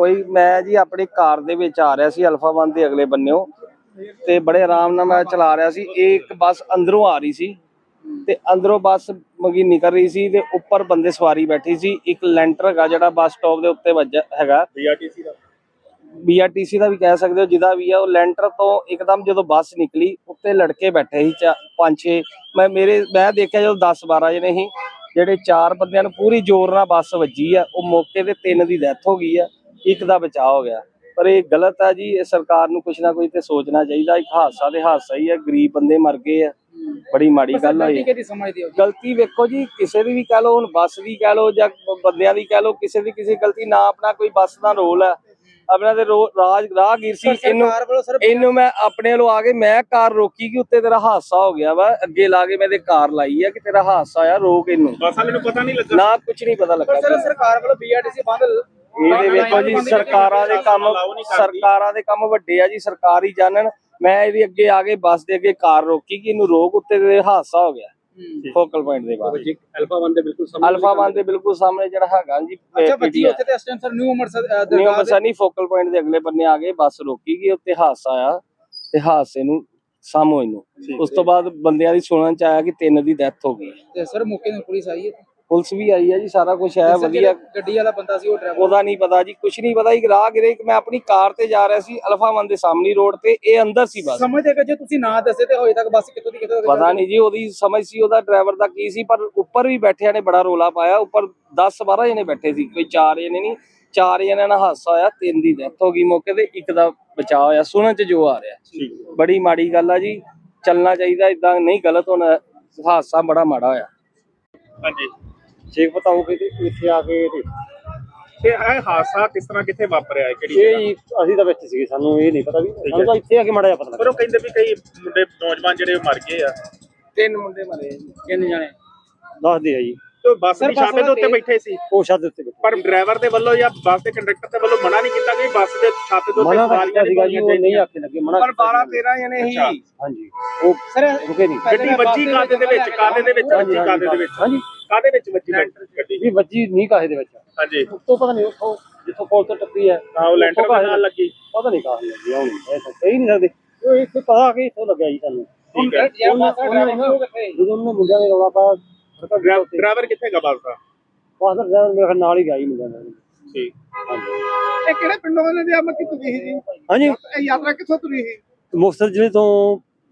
ਕੋਈ ਮੈਂ ਜੀ ਆਪਣੀ ਕਾਰ ਦੇ ਵਿੱਚ ਆ ਰਿਹਾ ਸੀ ਅਲਫਾ 1 ਦੇ ਅਗਲੇ ਬੰਨਿਓ। ਤੇ ਬੜੇ ਆਰਾਮ ਨਾਲ ਮੈਂ ਚਲਾ ਰਿਹਾ ਸੀ। ਇਹ ਇੱਕ ਬੱਸ ਅੰਦਰੋਂ ਆ ਰਹੀ ਸੀ। ਤੇ ਅੰਦਰੋਂ ਬੱਸ ਮਗੀ ਨਿਕਲ ਰਹੀ ਸੀ ਤੇ ਉੱਪਰ ਬੰਦੇ ਸਵਾਰੀ ਬੈਠੀ ਸੀ। ਇੱਕ ਲੈਂਟਰ ਹੈਗਾ ਜਿਹੜਾ ਬੱਸ ਸਟਾਪ ਦੇ ਉੱਤੇ ਵੱਜਾ ਹੈਗਾ। ਬੀਆਰਟੀਸੀ ਦਾ। ਬੀਆਰਟੀਸੀ ਦਾ ਵੀ ਕਹਿ ਸਕਦੇ ਹੋ ਜਿਹਦਾ ਵੀ ਆ ਉਹ ਲੈਂਟਰ ਤੋਂ ਇੱਕਦਮ ਜਦੋਂ ਬੱਸ ਨਿਕਲੀ ਉੱਤੇ ਲੜਕੇ ਬੈਠੇ ਸੀ ਚਾ- ਪੰਜ ਛੇ। ਮੈਂ ਮੇਰੇ ਮੈਂ ਦੇਖਿਆ ਜਦੋਂ 10 12 ਜਣੇ ਸੀ ਜਿਹੜੇ ਚਾਰ ਬੰਦਿਆਂ ਨੂੰ ਪੂਰੀ ਜ਼ੋਰ ਨਾਲ ਬੱਸ ਵੱਜੀ ਆ ਉਹ ਮੌਕੇ ਤੇ ਤਿੰਨ ਦੀ ਡੈਥ ਹੋ ਗਈ ਆ। ਇੱਕ ਦਾ ਬਚਾਅ ਹੋ ਗਿਆ। ਪਰ ਇਹ ਗਲਤ ਆ ਜੀ ਇਹ ਸਰਕਾਰ ਨੂੰ ਕੁਛ ਨਾ ਕੁਛ ਤੇ ਸੋਚਣਾ ਚਾਹੀਦਾ। ਇੱਕ ਹਾਦਸਾ ਤੇ ਹਾਦਸਾ ਹੀ ਆ ਗਰੀਬ ਬੰਦੇ ਮਰ ਗਏ ਆ। ਬੜੀ ਮਾੜੀ ਗੱਲ ਹੋਈ ਹੋ? ਗਲਤੀ ਵੇਖੋ ਜੀ ਕਿਸੇ ਦੀ ਵੀ ਕਹਿ ਲਓ ਹੁਣ ਬੱਸ ਦੀ ਕਹਿ ਲਓ ਜਾਂ ਬੰਦਿਆਂ ਦੀ ਕਹਿ ਲਓ ਕਿਸੇ ਦੀ ਕਿਸੇ ਗਲਤੀ ਨਾ ਆਪਣਾ ਕੋਈ ਬੱਸ ਦਾ ਰੋਲ ਹੈ ਆਪਣਾ ਤੇ ਰਾਜ ਰਾਹਗੀਰ ਸੀ ਇਹਨੂੰ ਇਹਨੂੰ ਮੈਂ ਆਪਣੇ ਵੱਲੋਂ ਆ ਕੇ ਮੈਂ ਕਾਰ ਰੋਕੀ ਕਿ ਉੱਤੇ ਤੇਰਾ ਹਾਦਸਾ ਹੋ ਗਿਆ ਵਾ। ਅੱਗੇ ਲਾ ਕੇ ਮੈਂ ਤੇ ਕਾਰ ਲਾਈ ਆ ਕਿ ਤੇਰਾ ਹਾਦਸਾ ਆ ਰੋਕ ਇਹਨੂੰ। ਬਸ ਵਾਲੇ ਨੂੰ ਪਤਾ ਨਹੀਂ ਲੱਗਾ। ਨਾ ਕੁਝ ਨਹੀਂ ਪਤਾ ਲੱਗਾ ਸਰ ਸਰਕਾਰ ਵੱਲੋਂ ਬੀਆਰਟੀਸੀ ਬੰਦ ਇਹਦੇ ਵੇਖੋ ਜੀ ਸਰਕਾਰਾਂ ਦੇ ਕੰਮ ਸਰਕਾਰਾਂ ਦੇ ਕੰਮ ਵੱਡੇ ਆ ਜੀ ਸਰਕਾਰ ਹੀ ਜਾਣਨ ਮੈਂ ਇਹਦੀ ਅੱਗੇ ਆ ਕੇ ਬੱਸ ਦੇ ਅੱਗੇ ਕਾਰ ਰੋਕੀ ਕਿ ਇਹਨੂੰ ਰੋਕ ਉੱਤੇ ਤੇ ਹਾਦਸਾ ਹੋ ਗਿਆ। ਫੋਕਲ ਪੁਆਇੰਟ ਦੇ ਬਾਅਦ। ਅਲਫਾ 1 ਦੇ ਬਿਲਕੁਲ ਸਾਹਮਣੇ ਅਲਫਾ 1 ਦੇ ਬਿਲਕੁਲ ਸਾਹਮਣੇ ਜਿਹੜਾ ਹੈਗਾ ਜੀ ਅੱਛਾ ਬੱਜੀ ਉੱਥੇ ਤੇ ਇਸ time sir new Amritsar new Amritsar ਨਹੀਂ ਫੋਕਲ ਪੁਆਇੰਟ ਦੇ ਅਗਲੇ ਬੰਨੇ ਆ ਗਏ ਬੱਸ ਰੋਕੀ ਗਈ ਉੱਤੇ ਹਾਦਸਾ ਆਇਆ ਤੇ ਹਾਦਸੇ ਨੂੰ ਸਾਹਮੋ ਇਹਨੂੰ ਉਸ ਤੋਂ ਬਾਅਦ ਬੰਦਿਆਂ ਦੀ ਸੁਣਨ ਚ ਆਇਆ ਕਿ ਤਿੰਨ ਦੀ ਡੈਥ ਹੋ ਗਈ। ਤੇ ਸਰ ਮੌਕੇ ਤੇ ਪੁਲਿਸ ਆਈ ਹੈ? ਪੁਲਿਸ ਵੀ ਆਈ ਹੈ ਜੀ ਸਾਰਾ ਕੁਝ ਹੈ ਵਧੀਆ। ਗੱਡੀ ਵਾਲਾ ਬੰਦਾ ਸੀ ਉਹ ਡਰਾਈਵਰ ਉਹਦਾ ਨਹੀਂ ਪਤਾ ਜੀ ਕੁਝ ਨਹੀਂ ਪਤਾ ਇੱਕ ਰਾਹ ਗਿਰੇ ਕਿ ਮੈਂ ਆਪਣੀ ਕਾਰ ਤੇ ਜਾ ਰਿਹਾ ਸੀ ਅਲਫਾ ਵਨ ਦੇ ਸਾਹਮਣੀ ਰੋਡ ਤੇ ਇਹ ਅੰਦਰ ਸੀ ਬੱਸ। ਸਮਝਦੇ ਕਿ ਜੇ ਤੁਸੀਂ ਨਾ ਦੱਸੇ ਤੇ ਹੋਏ ਤੱਕ ਬੱਸ ਕਿੱਥੋਂ ਦੀ ਕਿੱਥੋਂ ਤੱਕ ਪਤਾ ਨਹੀਂ ਜੀ ਉਹਦੀ ਸਮਝ ਸੀ ਉਹਦਾ ਡਰਾਈਵਰ ਦਾ ਕੀ ਸੀ ਪਰ ਉੱਪਰ ਵੀ ਬੈਠਿਆਂ ਨੇ ਬੜਾ ਰੋਲਾ ਪਾਇਆ ਉੱਪਰ 10 12 ਜਣੇ ਬੈਠੇ ਸੀ ਕੋਈ 4 ਜਣੇ ਨਹੀਂ ਚਾਰ ਜਣਿਆਂ ਨਾਲ ਹਾਦਸਾ ਹੋਇਆ ਤਿੰਨ ਦੀ ਡੈਥ ਹੋ ਗਈ ਮੌਕੇ ਤੇ ਇੱਕ ਦਾ ਬਚਾਅ ਹੋਇਆ ਸੁਣਨ ਚ ਜੋ ਆ ਰਿਹਾ। ਬੜੀ ਮਾੜੀ ਗੱਲ ਆ ਜੀ ਚੱਲਣਾ ਚਾਹੀਦਾ ਇਦਾਂ ਨਹੀਂ ਗਲਤ ਹੋਣਾ ਹਾਦਸਾ ਬੜਾ ਮਾੜਾ ਹੋਇਆ। ਹਾਂਜੀ। ਚੇਕ ਬਤਾਓ ਕਿ ਇੱਥੇ ਆ ਕੇ ਤੇ ਤੇ ਇਹ ਹਾਦਸਾ ਕਿਸ ਤਰ੍ਹਾਂ ਕਿੱਥੇ ਵਾਪਰਿਆ ਹੈ ਕਿਹੜੀ ਇਹ ਜੀ ਅਸੀਂ ਤਾਂ ਵਿੱਚ ਸੀਗੇ ਸਾਨੂੰ ਇਹ ਨਹੀਂ ਪਤਾ ਵੀ ਸਾਨੂੰ ਤਾਂ ਇੱਥੇ ਆ ਕੇ ਮੜਾ ਜਾ ਪਤਾ ਪਰ ਲੱਗਾ ਉਹ ਕਹਿੰਦੇ ਵੀ ਕਈ ਮੁੰਡੇ ਨੌਜਵਾਨ ਜਿਹੜੇ ਉਹ ਮਰ ਗਏ ਆ। ਤਿੰਨ ਮੁੰਡੇ ਮਰੇ ਆ ਜੀ ਕਿੰਨੇ ਜਾਣੇ। ਦੱਸਦੇ ਆ ਜੀ। ਤੇ ਬੱਸ ਦੀ ਛਾਪੇ ਦੇ ਉੱਤੇ ਵਾਲੇ ਬੈਠੇ ਸੀ। ਉਹ ਛੱਤ ਦੇ ਉੱਤੇ ਬੈਠੇ। ਪਰ ਡਰਾਈਵਰ ਦੇ ਵੱਲੋਂ ਜਾਂ ਬੱਸ ਦੇ ਕੰਡਕਟਰ ਦੇ ਵੱਲੋਂ ਮਨਾ ਨਹੀਂ ਕੀਤਾ ਕਿ ਬੱਸ ਦੇ ਛਾਪੇ ਦੇ ਉੱਤੇ ਮਨਾ ਤਾਂ ਕੀਤਾ ਸਵਾਰੀਆਂ ਸੀਗਾ ਜੀ ਉਹ ਨਹੀਂ ਚਾਹੀਦੀਆਂ। ਆਖੇ ਲੱਗੇ ਮਨਾ ਪਰ ਕੀਤਾ 12 ਸੀਗਾ। 13 ਜਣੇ ਹੀ। ਹਾਂਜੀ। ਉਹ ਸਰ ਰੁਕੇ ਨਹੀਂ। ਗੱਡੀ ਵੱਜੀ ਕਾਦੇ ਦੇ ਵਿੱਚ ਕਾਦੇ ਦੇ ਵਿੱਚ? ਵੱਜੀ ਕਾਦੇ ਦੇ ਵਿੱਚ? ਹਾਂਜੀ। ਕਾਦੇ ਵਿੱਚ ਵੱਜੀ ਗੱਡੀ? ਵੀ ਵੱਜੀ ਨਹੀਂ ਕਾਹੇ ਦੇ ਵਿੱਚ? ਹਾਂਜੀ। ਉੱਤੋਂ ਪਤਾ ਨਹੀਂ ਉੱਥੋਂ ਜਿੱਥੋਂ ਕੋਲ ਤੋਂ ਟੱਪੀ ਹੈ। ਹਾਂ ਉਹ ਲੈਂਟਰ ਦੇ ਨਾਲ ਲੱਗੀ। ਪਤਾ ਨਹੀਂ ਕਾਹੇ ਲੱਗੀ ਆਉਣੀ ਇਹ ਤਾਂ ਕਹੀ ਨਹੀਂ ਸਕਦੇ ਉਹ ਇੱਥੇ ਪਤਾ ਕਿ ਇੱਥੋਂ ਲੱਗਿਆ ਜੀ ਸਾਨੂੰ ਠੀਕ ਹੈ। ਬੱਸ ਦਾ ਜਦੋਂ ਉਹਨਾਂ ਮੁੰਡਿਆਂ ਨੇ ਰੌਲਾ ਪਾਇਆ ਦੇ ਡਰਾਈਵਰ ਕਿੱਥੇ ਗਾ ਬੱਸ ਦਾ? ਬਾਹਰ ਡਰਾਈਵਰ ਮੇਰੇ ਨਾਲ ਹੀ ਗਿਆ ਜੀ ਮੁੰਡਿਆਂ ਨਾਲ ਠੀਕ। ਹਾਂਜੀ ਇਹ ਕਿਹੜੇ ਪਿੰਡੋਂ ਦੇ ਨੇ ਆਪਾਂ ਕਿੱਥੋਂ ਦੀ ਸੀ? ਹਾਂਜੀ। ਇਹ ਯਾਤਰਾ ਕਿੱਥੋਂ ਤੁਰੀ ਸੀ? ਮੁਕਤਸਰ ਜ਼ਿਲ੍ਹੇ ਤੋਂ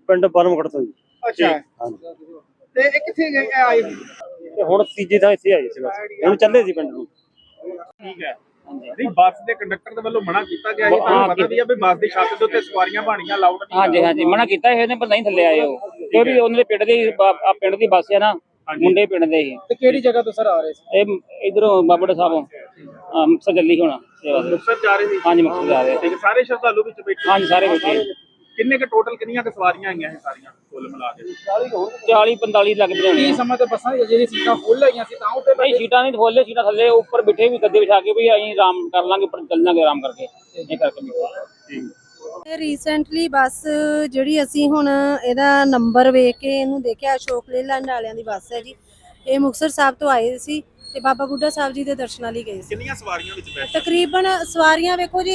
ਪਿੰਡ ਪਰਮਗੜ ਤੋਂ ਜੀ। ਅੱਛਾ। ਹਾਂਜੀ। ਤੇ ਇਹ ਕਿੱਥੇ ਆਏ ਤੇ ਹੁਣ ਤੀਜੇ ਥਾਂ ਇੱਥੇ ਆਏ ਸੀ ਬਸ। ਹੁਣ ਚੱਲੇ ਸੀ ਪਿੰਡ ਨੂੰ। ਠੀਕ ਹੈ। ਨਹੀਂ ਬੱਸ ਦੇ ਕੰਡਕਟਰ ਦੇ ਵੱਲੋਂ ਮਨਾ ਕੀਤਾ ਗਿਆ ਸੀ ਤੁਹਾਨੂੰ ਪਤਾ ਵੀ ਆ ਵੀ ਬੱਸ ਦੀ ਛੱਤ ਦੇ ਉੱਤੇ ਸਵਾਰੀਆਂ ਬਾਣੀਆਂ ਲਾਊਡ ਨਹੀਂ ਹਾਂਜੀ ਹਾਂਜੀ ਮਨਾ ਕੀਤਾ ਇਹਨੇ ਪਰ ਨਹੀਂ ਥੱਲੇ ਆਏ ਉਹ। ਕਿਉਂਕਿ ਉਹਨਾਂ ਦੇ ਪਿੰਡ ਦੀ ਪਿੰਡ ਦੀ ਬੱਸ ਹੈ ਨਾ ਮੁੰਡੇ ਪਿੰਡ ਦੇ ਹੀ ਤੇ ਕਿਹੜੀ ਜਗ੍ਹਾ ਤੋਂ ਸਰ ਆ ਰਹੇ ਸੀ? ਇਹ ਇਧਰੋਂ ਬਾਬੜੇ ਸਾਹਿਬੋਂ ਮੁਕਤਸਰ ਜਲਦੀ ਹੋਣਾ। ਮੁਕਤਸਰ ਜਾ ਰਹੇ ਸੀ? ਹਾਂਜੀ ਮੁਕਤਸਰ ਜਾ ਰਹੇ। ਹੈ, ਸਾਰੇ ਸ਼ਰਧਾਲੂ ਵਿੱਚ ਬੈਠੇ ਹਾਂਜੀ ਸਾਰੇ ਬੱਚੇ ਕਿੰਨੇ ਕੁ ਟੋਟਲ ਕਿੰਨੀਆਂ ਕੁ ਸਵਾਰੀਆਂ ਆਈਆਂ ਇਹ ਸਾਰੀਆਂ? ਕੁੱਲ ਮਿਲਾ ਕੇ। 40 45 ਲੱਗ ਕੀ ਬਣਾਉਣੇ ਸਮਾਂ ਤੇ ਬੱਸਾਂ ਜਿਹੜੀ ਸੀਟਾਂ ਫੁੱਲ ਹੈਗੀਆਂ ਸੀ ਤਾਂ ਉੱਤੇ ਨਹੀਂ ਸੀਟਾਂ ਨਹੀਂ ਖੋਲੇ ਸੀਟਾਂ ਥੱਲੇ ਉੱਪਰ ਬਿਠੇ ਵੀ ਗੱਦੇ ਵਿਛਾ ਕੇ ਵੀ ਅਸੀਂ ਆਰਾਮ ਕਰ ਲਾਂਗੇ ਉੱਪਰ ਚੱਲ ਜਾਾਂਗੇ ਆਰਾਮ ਕਰਕੇ ਇਹ ਕਰਕੇ ਵੀ ਰੀਸੈਂਟਲੀ ਬੱਸ ਜਿਹੜੀ ਅਸੀਂ ਹੁਣ ਇਹਦਾ ਨੰਬਰ ਵੇਖ ਕੇ ਇਹਨੂੰ ਦੇਖਿਆ ਅਸ਼ੋਕ ਲੇਲੈਂਡ ਵਾਲਿਆਂ ਦੀ ਬੱਸ ਹੈ ਜੀ। ਇਹ ਸਾਹਿਬ ਤੋਂ ਆਏ ਸੀ। ਤੇ ਬਾਬਾ ਬੁੱਢਾ ਸਾਹਿਬ ਜੀ ਦੇ ਦਰਸ਼ਨਾਂ ਲਈ ਗਏ ਸੀ। ਕਿੰਨੀਆਂ ਸਵਾਰੀਆਂ ਵਿੱਚ ਬੈਠ? ਤਕਰੀਬਨ ਸਵਾਰੀਆਂ ਵੇਖੋ ਜੀ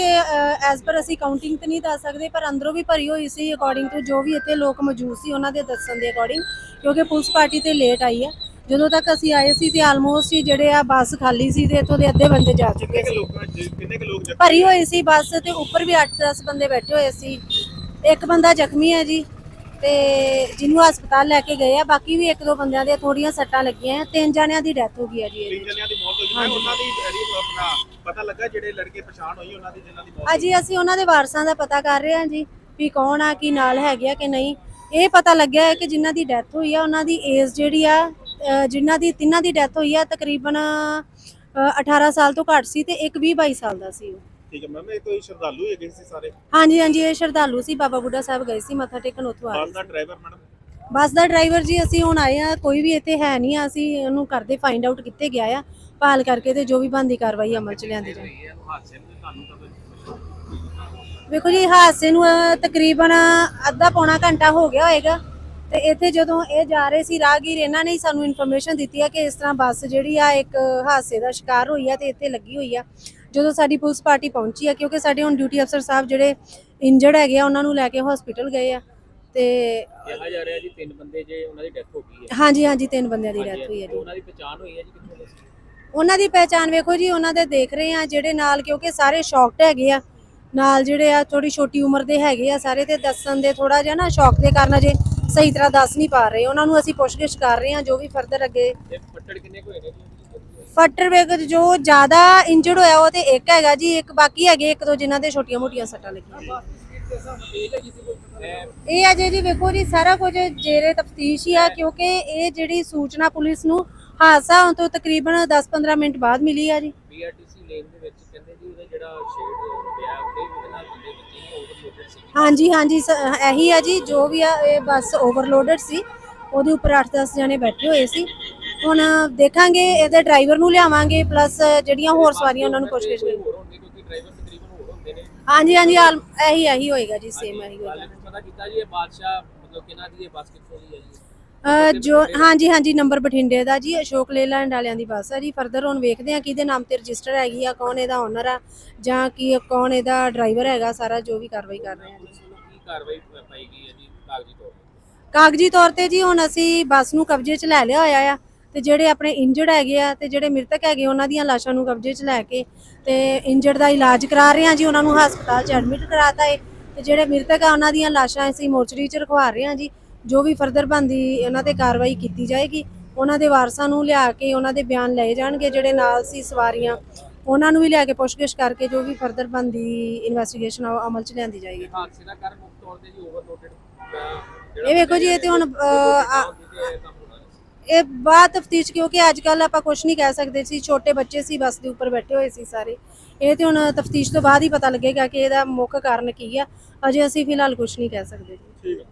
ਐਜ਼ ਪਰ ਅਸੀਂ ਕਾਊਂਟਿੰਗ ਤੇ ਨਹੀਂ ਦੱਸ ਸਕਦੇ ਪਰ ਅੰਦਰੋਂ ਵੀ ਭਰੀ ਹੋਈ ਸੀ ਅਕੋਰਡਿੰਗ ਟੂ ਜੋ ਵੀ ਇੱਥੇ ਲੋਕ ਮੌਜੂਦ ਸੀ ਉਹਨਾਂ ਦੇ ਦੱਸਣ ਦੇ ਅਕੋਰਡਿੰਗ ਕਿਉਂਕਿ ਪੁਲਿਸ ਪਾਰਟੀ ਤੇ ਲੇਟ ਆਈ ਹੈ। ਜਦੋਂ ਤੱਕ ਅਸੀਂ ਆਏ ਸੀ ਤੇ ਆਲਮੋਸਟ ਜਿਹੜੇ ਆ ਬੱਸ ਖਾਲੀ ਸੀ ਤੇ ਇੱਥੋਂ ਦੇ ਅੱਧੇ ਬੰਦੇ ਜਾ ਚੁੱਕੇ ਸੀ। ਕਿੰਨੇ ਕੁ ਲੋਕ ਭਰੀ ਹੋਈ ਸੀ ਬੱਸ ਤੇ ਉੱਪਰ ਵੀ 8-10 ਬੰਦੇ ਬੈਠੇ ਹੋਏ ਸੀ। ਇੱਕ ਬੰਦਾ ਜ਼ਖਮੀ ਹੈ ਜੀ ਤੇ ਜਿਹਨੂੰ ਹਸਪਤਾਲ ਲੈ ਕੇ ਗਏ ਆ ਬਾਕੀ ਵੀ ਇੱਕ ਦੋ ਬੰਦਿਆਂ ਦੇ ਥੋੜੀਆਂ ਸੱਟਾਂ ਲੱਗੀਆਂ ਆ ਤਿੰਨ ਜਣਿਆਂ ਦੀ ਡੈਥ ਹੋ ਗਈ ਹੈ ਜੀ ਇਹਦੇ। ਤਿੰਨ ਵਿੱਚ। ਜਣਿਆਂ ਦੀ ਮੌਤ ਹੋਈ ਹੈ ਉਹਨਾਂ ਦੀ ਜਿਹੜੀ ਆਪਣਾ ਪਤਾ ਲੱਗਾ ਜਿਹੜੇ ਲੜਕੇ ਪਛਾਣ ਹੋਈ ਉਹਨਾਂ ਦੀ ਜਿਨ੍ਹਾਂ ਦੀ ਮੌਤ ਅਜੀ ਅਸੀਂ ਉਹਨਾਂ ਦੇ ਵਾਰਸਾਂ ਦਾ ਪਤਾ ਕਰ ਰਹੇ ਹਾਂ ਜੀ ਵੀ ਕੌਣ ਆ ਕੀ ਨਾਲ ਹੈਗੇ ਆ ਕਿ ਨਹੀਂ। ਇਹ ਪਤਾ ਲੱਗਿਆ ਹੈ ਕਿ ਜਿਨ੍ਹਾਂ ਦੀ ਡੈਥ ਹੋਈ ਆ ਉਹਨਾਂ ਦੀ ਏਜ ਜਿਹੜੀ ਆ ਅਹ ਜਿਨ੍ਹਾਂ ਦੀ ਤਿੰਨਾਂ ਦੀ ਡੈਥ ਹੋਈ ਆ ਤਕਰੀਬਨ ਅਹ 18 ਸਾਲ ਤੋਂ ਘੱਟ ਸੀ ਤੇ ਇੱਕ 20 22 ਸਾਲ ਦਾ ਸੀ ਉਹ। ਠੀਕ ਹੈ ਮੈਮ ਇਹ ਕੋਈ ਸ਼ਰਧਾਲੂ ਹੈਗੇ ਸੀ ਸਾਰੇ? ਹਾਂਜੀ ਹਾਂਜੀ ਇਹ ਸ਼ਰਧਾਲੂ ਸੀ ਬਾਬਾ ਬੁੱਢਾ ਸਾਹਿਬ ਗਏ ਸੀ ਮੱਥਾ ਟੇਕਣ ਉੱਥੋਂ ਆ ਰਹੇ ਬੱਸ ਦਾ ਡਰਾਈਵਰ ਮੈਡਮ ਬੱਸ ਦਾ ਡਰਾਈਵਰ ਜੀ ਅਸੀਂ ਹੁਣ ਆਏ ਆ ਕੋਈ ਵੀ ਇੱਥੇ ਹੈ ਨਹੀਂ ਆ ਅਸੀਂ ਉਹਨੂੰ ਕਰਦੇ ਫਾਈਂਡ ਆਊਟ ਕਿੱਥੇ ਗਿਆ ਆ ਭਾਲ ਕਰਕੇ ਤੇ ਜੋ ਵੀ ਬੰਦੀ ਕਾਰਵਾਈ ਅਮਲ ਚ ਲਿਆਂਦੀ ਜਾਏ। ਵੇਖੋ ਜੀ ਹਾਦਸੇ ਨੂੰ ਅਹ, ਤਕਰੀਬਨ ਅੱਧਾ ਪੌਣਾ ਘੰਟਾ ਹੋ ਗਿਆ ਹੋਏਗਾ ਤੇ ਇੱਥੇ ਜਦੋਂ ਇਹ ਜਾ ਰਹੇ ਸੀ ਰਾਹਗੀਰ ਇਹਨਾਂ ਨੇ ਹੀ ਸਾਨੂੰ ਇਨਫੋਰਮੇਸ਼ਨ ਦਿੱਤੀ ਹੈ ਕਿ ਇਸ ਤਰ੍ਹਾਂ ਬੱਸ ਜਿਹੜੀ ਆ ਇੱਕ ਹਾਦਸੇ ਦਾ ਸ਼ਿਕਾਰ ਹੋਈ ਆ ਤੇ ਇੱਥੇ ਲੱਗੀ ਹੋਈ ਆ। ਜਦੋਂ ਸਾਡੀ ਪੁਲਿਸ ਪਾਰਟੀ ਪਹੁੰਚੀ ਆ ਕਿਉਂਕਿ ਸਾਡੇ ਹੁਣ ਡਿਊਟੀ ਅਫਸਰ ਸਾਹਿਬ ਜਿਹੜੇ ਇੰਜਰਡ ਹੈਗੇ ਆ ਉਹਨਾਂ ਨੂੰ ਲੈ ਕੇ ਹਸਪੀਟਲ ਗਏ ਆ ਤੇ ਕਿਹਾ ਜਾ ਰਿਹਾ ਜੀ ਤਿੰਨ ਬੰਦੇ ਜੇ ਉਹਨਾਂ ਦੀ ਡੈਥ ਹੋ ਗਈ ਹੈ। ਹਾਂਜੀ ਹਾਂਜੀ ਤਿੰਨ ਬੰਦਿਆਂ ਦੀ ਡੈਥ ਹੋਈ ਹੈ ਜੀ। ਉਹਨਾਂ ਦੀ ਪਛਾਣ ਹੋਈ ਹੈ ਜੀ ਕਿੱਥੋਂ ਦੇ? ਸੀ ਉਹਨਾਂ ਦੀ ਪਹਿਚਾਣ ਵੇਖੋ ਜੀ ਉਹਨਾਂ ਦੇ ਦੇਖ ਰਹੇ ਆ ਜਿਹੜੇ ਨਾਲ ਕਿਉਂਕਿ ਸਾਰੇ ਸ਼ੌਕਡ ਹੈਗੇ ਆ। ਨਾਲ ਜਿਹੜੇ ਆ ਥੋੜੀ ਛੋਟੀ ਉਮਰ ਦੇ ਹੈਗੇ ਆ ਸਾਰੇ ਤੇ ਦੱਸਣ ਦੇ ਥੋੜਾ ਜਿਹਾ ਨਾ ਸ਼ੌਕ ਦੇ ਕਾਰਨ ਅਜੇ ਸਹੀ ਤਰ੍ਹਾਂ ਦੱਸ ਨਹੀਂ ਪਾ ਰਹੇ। ਉਹਨਾਂ ਨੂੰ ਅਸੀਂ ਪੁੱਛਗਿੱਛ ਕਰ ਰਹੇ ਆ ਜੋ ਵੀ ਫਰਦਰ ਅੱਗੇ। ਫੱਟੜ ਕਿੰਨੇ ਹੋਏ ਨੇ? ਜੀ ਫੱਟਰ ਵੇਗ ਜੋ ਜ਼ਿਆਦਾ ਇੰਜਰਡ ਹੋਇਆ ਉਹ ਤੇ ਇੱਕ ਹੈਗਾ ਜੀ ਇੱਕ ਬਾਕੀ ਹੈਗੇ ਇੱਕ ਦੋ ਜਿਨ੍ਹਾਂ ਦੇ ਛੋਟੀਆਂ ਮੋਟੀਆਂ ਸੱਟਾਂ ਲੱਗੀਆਂ। ਇਹ ਅਜੇ ਜੀ ਵੇਖੋ ਜੀ ਸਾਰਾ ਕੁਝ ਜੇਰੇ ਤਫਤੀਸ਼ ਹੀ ਆ ਕਿਉਂਕਿ ਇਹ ਜਿਹੜੀ ਸੂਚਨਾ ਪੁਲਿਸ ਨੂੰ ਹਾਦਸਾ ਹੋਣ ਤੋਂ ਤਕਰੀਬਨ 10-15 ਮਿੰਟ ਬਾਅਦ ਮਿਲੀ ਆ ਜੀ। ਪੀਆਰਟੀਸੀ ਲੇਨ ਦੇ ਵਿੱਚ ਕਹਿੰਦੇ ਜੀ ਉਹਦਾ ਜਿਹੜਾ ਸ਼ੇਡ ਹਾਂਜੀ ਹਾਂਜੀ, ਸ- ਇਹੀ ਆ ਜੀ, ਜੋ ਵੀ ਆ, ਇਹ ਬੱਸ ਓਵਰਲੋਡਡ ਸੀ। ਉਹਦੇ ਉੱਪਰ 8-10 ਜਣੇ ਬੈਠੇ ਹੋਏ ਸੀ। ਹੁਣ ਦੇਖਾਂਗੇ, ਇਹਦੇ ਡਰਾਈਵਰ ਨੂੰ ਲਿਆਵਾਂਗੇ ਪਲੱਸ ਜਿਹੜੀਆਂ ਹੋਰ ਸਵਾਰੀਆਂ ਉਹਨਾਂ ਨੂੰ ਪੁੱਛ ਕੇ ਹੋਣਗੇ ਕਿਉਂਕਿ ਡਰਾਈਵਰ ਤਕਰੀਬਨ ਹੋਰ ਹੁੰਦੇ ਨੇ ਹਾਂਜੀ ਹਾਂਜੀ, ਆਲ- ਇਹੀ ਇਹੀ ਹੋਏਗਾ ਜੀ ਸੇਮ ਇਹੀ ਹੋਏਗਾ। ਹਾਲੇ ਪਤਾ ਕੀਤਾ ਜੀ, ਇਹ ਬਾਦਸ਼ਾਹ ਮਤਲਬ ਕਿਹਨਾਂ ਦੀ, ਇਹ ਬੱਸ ਕਿੱਥੋਂ ਦੀ ਹੈ ਜੀ? ਜੋ ਹਾਂਜੀ ਹਾਂਜੀ ਨੰਬਰ ਬਠਿੰਡੇ ਦਾ ਜੀ ਅਸ਼ੋਕ ਲੇਲੈਂਡ ਵਾਲਿਆਂ ਦੀ ਬੱਸ ਹੈ ਜੀ। ਫਰਦਰ ਹੁਣ ਵੇਖਦੇ ਆ ਕਿਹਦੇ ਨਾਮ ਤੇ ਰਜਿਸਟਰ ਹੈਗੀ ਆ ਕੌਣ ਇਹਦਾ ਓਨਰ ਆ ਜਾਂ ਕੀ ਕੌਣ ਇਹਦਾ ਡਰਾਈਵਰ ਹੈਗਾ ਸਾਰਾ ਜੋ ਵੀ ਕਾਰਵਾਈ ਕਰ ਰਹੇ ਆ ਜੀ। ਪੁਲਿਸ ਵੱਲੋਂ ਕੀ ਕਾਰਵਾਈ ਪ- ਪਾਈ ਗਈ ਹੈ ਜੀ ਕਾਗਜ਼ੀ ਤੌਰ ਤੇ? ਕਾਗਜ਼ੀ ਤੌਰ ਤੇ ਜੀ ਹੁਣ ਅਸੀਂ ਬੱਸ ਨੂੰ ਕਬਜ਼ੇ 'ਚ ਲੈ ਲਿਆ ਹੋਇਆ ਆ ਤੇ ਜਿਹੜੇ ਆਪਣੇ ਇੰਜਰਡ ਹੈਗੇ ਆ ਤੇ ਜਿਹੜੇ ਮ੍ਰਿਤਕ ਹੈਗੇ ਉਹਨਾਂ ਦੀਆਂ ਲਾਸ਼ਾਂ ਨੂੰ ਕਬਜ਼ੇ 'ਚ ਲੈ ਕੇ ਤੇ ਇੰਜਰਡ ਦਾ ਇਲਾਜ ਕਰਾ ਰਹੇ ਆ ਜੀ ਉਹਨਾਂ ਨੂੰ ਹਸਪਤਾਲ 'ਚ ਐਡਮਿਟ ਕਰਾਤਾ ਹੈ ਤੇ ਜਿਹੜੇ ਮ੍ਰਿਤਕ ਆ ਉਹਨਾਂ ਦੀਆਂ ਲਾਸ਼ਾਂ ਅਸੀਂ ਮੋਰਚਰੀ 'ਚ ਰਖਵਾ ਰਹੇ ਆ ਜੀ। ਜੋ ਵੀ ਫਰਦਰ ਬੰਦੀ ਉਹਨਾਂ ਤੇ ਕਾਰਵਾਈ ਕੀਤੀ ਜਾਏਗੀ ਉਹਨਾਂ ਦੇ ਵਾਰਸਾਂ ਨੂੰ ਲਿਆ ਕੇ ਉਹਨਾਂ ਦੇ ਬਿਆਨ ਲਏ ਜਾਣਗੇ ਜਿਹੜੇ ਨਾਲ ਸੀ ਸਵਾਰੀਆਂ ਉਹਨਾਂ ਨੂੰ ਵੀ ਲਿਆ ਕੇ ਪੁੱਛਗਿੱਛ ਕਰਕੇ ਜੋ ਵੀ ਫਰਦਰ ਬੰਦੀ ਇਨਵੈਸਟੀਗੇਸ਼ਨ ਅਮਲ 'ਚ ਲਿਆਂਦੀ ਜਾਏਗੀ। ਹਾਦਸੇ ਦਾ ਕਾਰਨ ਮੁੱਖ ਤੌਰ ਤੇ ਜੀ ਓਵਰਲੋਡਡ ਇਹ ਵੇਖੋ ਜੀ ਇਹ ਤੇ ਹੁਣ ਇਹ ਬਾਤ ਤਫਤੀਸ਼ ਕਿਉਂਕਿ ਅੱਜ ਕੱਲ ਆਪਾਂ ਕੁਝ ਨਹੀਂ ਕਹਿ ਸਕਦੇ ਸੀ ਛੋਟੇ ਬੱਚੇ ਸੀ ਬੱਸ ਦੇ ਉੱਪਰ ਬੈਠੇ ਹੋਏ ਸੀ ਸਾਰੇ। ਇਹ ਤੇ ਹੁਣ ਤਫਤੀਸ਼ ਤੋਂ ਬਾਅਦ ਹੀ ਪਤਾ ਲੱਗੇਗਾ ਕਿ ਇਹਦਾ ਮੁੱਖ ਕਾਰਨ ਕੀ ਆ। ਅਜੇ ਅਸੀਂ ਫਿਲਹਾਲ ਕੁਝ ਨਹੀਂ ਕਹਿ ਸਕਦੇ ਜੀ।